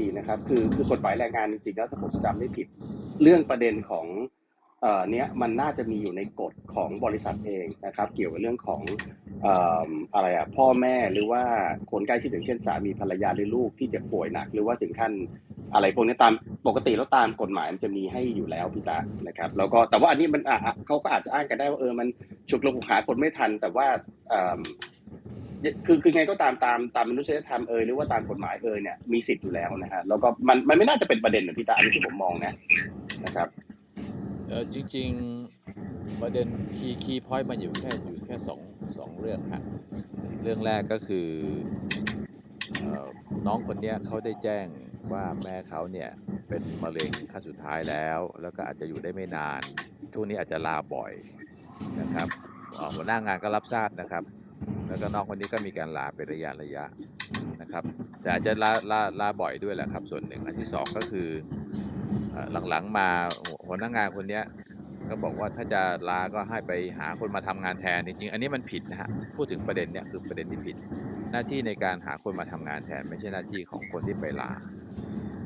ดีนะครับ คือคือกฎหมายแรงงานจริงๆแล้วถ้าผมจำไม่ผิด เรื่องประเด็นของเอ่อเนี้ยมันน่าจะมีอยู่ในกฎของบริษัทเองนะครับ เกี่ยวกับเรื่องของเอ่ออะไรอะพ่อแม่หรือว่าคนใกล้ชิดอย่างเช่นสามีภรรยาหรือลูกที่เจ็บป่วยหนัก หรือว่าถึงขั้นอะไรพวกนี้ตามปกติแล้วตามกฎหมายมันจะมีให้อยู่แล้วพี่ตานะครับ แล้วก็แต่ว่าอันนี้มันอะเขาก็อาจจะอ้างกันได้ว่าเออมันฉุกละหุกหาคนไม่ทัน แต่ว่า คือคือไงก็ตามตามตามมนุษยธรรมเอยหรือว่าตามกฎหมายเอยเนี่ยมีสิทธิ์อยู่แล้วนะฮะแล้วก็มันมันไม่น่าจะเป็นประเด็นนะพี่ตาอันนี้ที่ผมมองนะนะครับเออจริง ๆประเด็นคีย์คีย์พอยต์มันอยู่แค่อยู่แค่สองสองเรื่องฮะเรื่องแรกก็คือเออน้องคนเนี้ยเขาได้แจ้งว่าแม่เขาเนี่ยเป็นมะเร็งขั้นสุดท้ายแล้ว แล้วก็อาจจะอยู่ได้ไม่นาน ช่วงนี้อาจจะลาบ่อยนะครับหัวหน้างานก็รับทราบนะครับ แล้วก็น้องคนนี้ก็มีการลาเป็นระยะระยะนะครับ แต่อาจจะลาลาลาบ่อยด้วยแหละครับ ส่วนหนึ่งอันที่สองก็คือหลังๆมาหัวหน้างานคนเนี้ยก็บอกว่าถ้าจะลาก็ให้ไปหาคนมาทำงานแทนจริงๆอันนี้มันผิดนะฮะพูดถึงประเด็นเนี้ยคือประเด็นที่ผิด หน้าที่ในการหาคนมาทำงานแทน ไม่ใช่หน้าที่ของคนที่ไปลา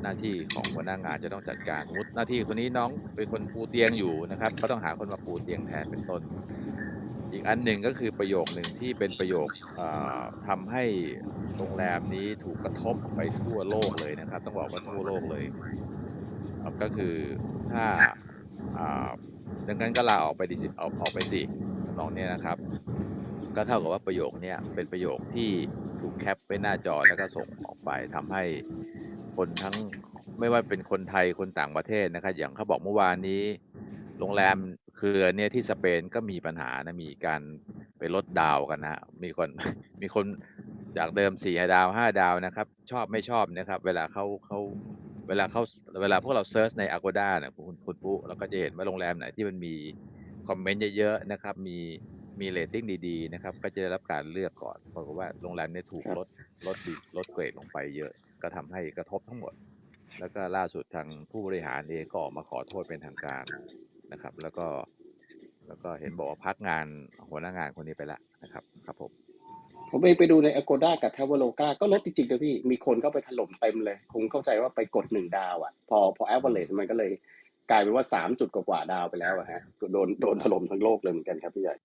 หน้าที่ของหัวหน้างานจะต้องจัดการสมมติหน้าที่คนนี้น้องเป็นคนปูเตียงอยู่นะครับ ก็ต้องหาคนมาปูเตียงแทนเป็นต้น อีกอันหนึ่งก็คือประโยคหนึ่งที่เป็นประโยคเอ่อทำให้โรงแรมนี้ถูกกระทบไปทั่วโลกเลยนะครับ ต้องบอกว่าทั่วโลกเลยก็คือถ้าดังนั้นก็ลาออกไปดิสิออกออกไปสิน้องเนี่ยนะครับ ก็เท่ากับว่าประโยคนี้เป็นประโยคที่ถูกแคปไว้หน้าจอแล้วก็ส่งออกไปทำให้คนทั้งไม่ว่าเป็นคนไทยคนต่างประเทศนะครับ อย่างเขาบอกเมื่อวานนี้ โรงแรม เครือเนี่ยที่สเปนก็มีปัญหานะมีการไปลดดาวกันนะฮะมีคนมีคนจากเดิมสี่ดาวห้าดาวนะครับ ชอบไม่ชอบนะครับ เวลาเขาเขาเวลาเขาเวลาพวกเราเซิร์ชใน Agoda เนี่ยคุณคุณปุ๊เราก็จะเห็นว่าโรงแรมไหนที่มันมีคอมเมนต์เยอะๆนะครับ มีมีเรตติ้งดีๆนะครับ ก็จะได้รับการเลือกก่อนเพราะว่าโรงแรมเนี่ยถูกครับลดลดดีลดเกรดลงไปเยอะ ก็ทำให้กระทบทั้งหมด แล้วก็ล่าสุดทางผู้บริหารเองก็ออกมาขอโทษเป็นทางการ นะครับ แล้วก็แล้วก็เห็นบอกว่าพักงานหัวหน้างานคนนี้ไปแล้วนะครับ ครับผมผมเองไปดูใน Agoda กับ t r a v e l o g a ก็ลดจริงๆนะพี่ มีคนเข้าไปถล่มเต็มเลย คงเข้าใจว่าไปกดหนึ่งดาวอะ พอพอ average มันก็เลยกลายเป็นว่าสามจุดกว่าดาวไปแล้วอะฮะโดนโดนถล่มทั้งโลกเลยเหมือนกันครับพี่ใหญ่